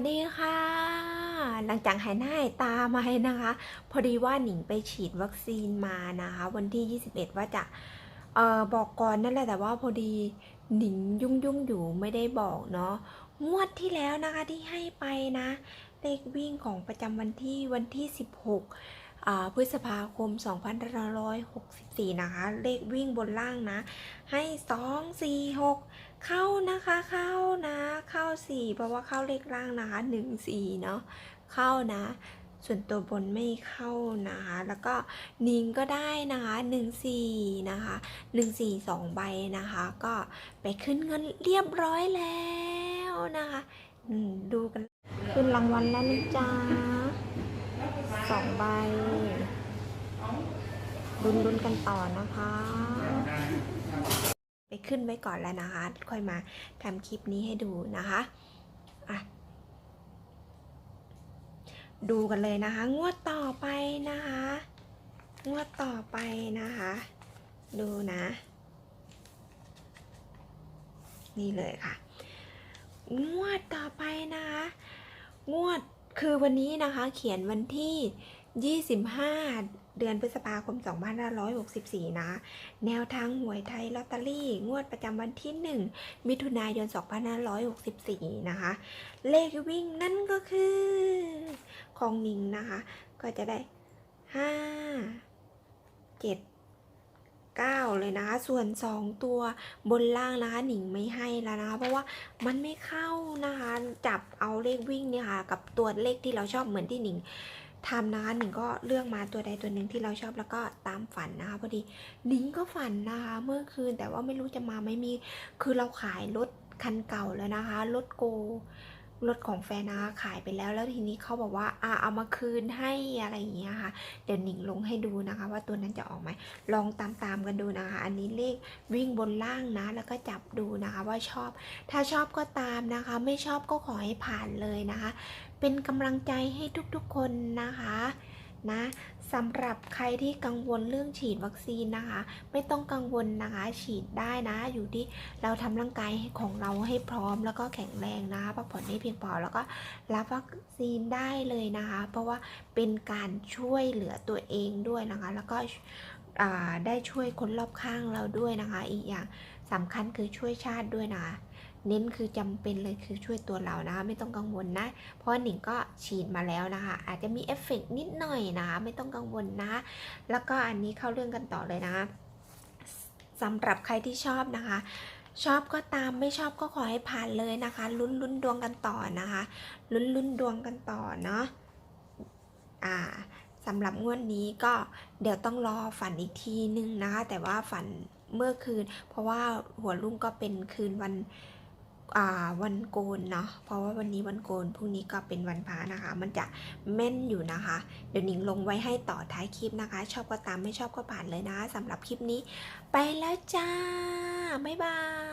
วัสดีค่ะ หลังจากหายหน้าหายตามานะคะ พอดีว่าหนิงไปฉีดวัคซีนมานะคะ วันที่ 21 ว่าจะเออบอกก่อนนั่นแหละแต่ว่าพอดีหนิงยุ่งยุ่งอยู่ไม่ได้บอกเนาะงวดที่แล้วนะคะที่ให้ไปนะเลขวิ่งของประจำวันที่วันที่ 16 พฤษภาคม 2564 นะคะ เลขวิ่งบนล่างนะ ให้ 2 4 6 เข้านะคะ เข้านะ เข้า 4 เพราะว่าเข้าเลขล่างนะคะ 1 4 เนาะ เข้านะ ส่วนตัวบนไม่เข้านะคะ แล้วก็นิงก็ได้นะคะ 1 4 นะคะ 1 4 2 ใบนะคะ ก็ไปขึ้นเงินเรียบร้อยแล้วนะคะ ดูกัน ขึ้นรางวัลแล้วนะจ๊ะ สองใบรุนรุนกันต่อนะคะ ไปขึ้นไว้ก่อนแล้วนะคะ ค่อยมาทำคลิปนี้ให้ดูนะคะอะดูกันเลยนะคะ งวดต่อไปนะคะ งวดต่อไปนะคะ ดูนะ นี่เลยค่ะ งวดต่อไปนะคะ งวด คือวันนี้นะคะเขียนวันที่ 25 เดือนพฤษภาคม 2564 นะ แนวทางหวยไทยลอตเตอรี่ งวดประจำวันที่ 1 มิถุนายน 2564 นะคะ เลขวิ่งนั่นก็คือของนิงนะคะ ก็จะได้ 5 7 9 เลยนะคะ ส่วน 2 ตัวบนล่างนะคะหนิงไม่ให้แล้วนะคะ เพราะว่ามันไม่เข้านะคะ จับเอาเลขวิ่งเนี่ยค่ะ กับตัวเลขที่เราชอบเหมือนที่หนิงทำนะคะหนิงก็เลือกมาตัวใดตัวหนึ่งที่เราชอบแล้วก็ตามฝันนะคะพอดีหนิงก็ฝันนะคะ เมื่อคืนแต่ว่าไม่รู้จะมาไม่มีคือเราขายรถคันเก่าแล้วนะคะรถโก รถของแฟนนะคะขายไปแล้วแล้วทีนี้เขาบอกว่าอ่าเอามาคืนให้อะไรอย่างเงี้ยค่ะ เดี๋ยวหนิงลงให้ดูนะคะ ว่าตัวนั้นจะออกไหมลองตามตามกันดูนะคะ อันนี้เลขวิ่งบนล่างนะ แล้วก็จับดูนะคะว่าชอบ ถ้าชอบก็ตามนะคะ ไม่ชอบก็ขอให้ผ่านเลยนะคะ เป็นกำลังใจให้ทุกๆคนนะคะ นะสำหรับใครที่กังวลเรื่องฉีดวัคซีนนะคะ ไม่ต้องกังวลนะคะฉีดได้นะ อยู่ที่เราทำร่างกายของเราให้พร้อมแล้วก็แข็งแรงนะคะพักผ่อนให้เพียงพอแล้วก็รับวัคซีนได้เลยนะคะ เพราะว่าเป็นการช่วยเหลือตัวเองด้วยนะคะ แล้วก็ได้ช่วยคนรอบข้างเราด้วยนะคะ อีกอย่างสำคัญคือช่วยชาติด้วยนะคะ เน้นคือจำเป็นเลยคือช่วยตัวเรานะคะไม่ต้องกังวลนะ เพราะว่าหนิงก็ฉีดมาแล้วนะคะ อาจจะมีเอฟเฟกต์นิดหน่อยนะคะไม่ต้องกังวลนะ แล้วก็อันนี้เข้าเรื่องกันต่อเลยนะคะสำหรับใครที่ชอบนะคะชอบก็ตามไม่ชอบก็ขอให้ผ่านเลยนะคะ ลุ้นลุ้นดวงกันต่อนะคะ ลุ้นลุ้นดวงกันต่อเนาะอ่าสำหรับงวดนี้ก็เดี๋ยวต้องรอฝันอีกทีนึงนะคะ แต่ว่าฝันเมื่อคืน เพราะว่าหัวรุ่งก็เป็นคืนวัน วันโกนเนาะเพราะว่าวันนี้วันโกนพรุ่งนี้ก็เป็นวันพระนะคะ มันจะแม่นอยู่นะคะ เดี๋ยวหนิงลงไว้ให้ต่อท้ายคลิปนะคะ ชอบก็ตามไม่ชอบก็ผ่านเลยนะสำหรับคลิปนี้ ไปแล้วจ้า บ๊ายบาย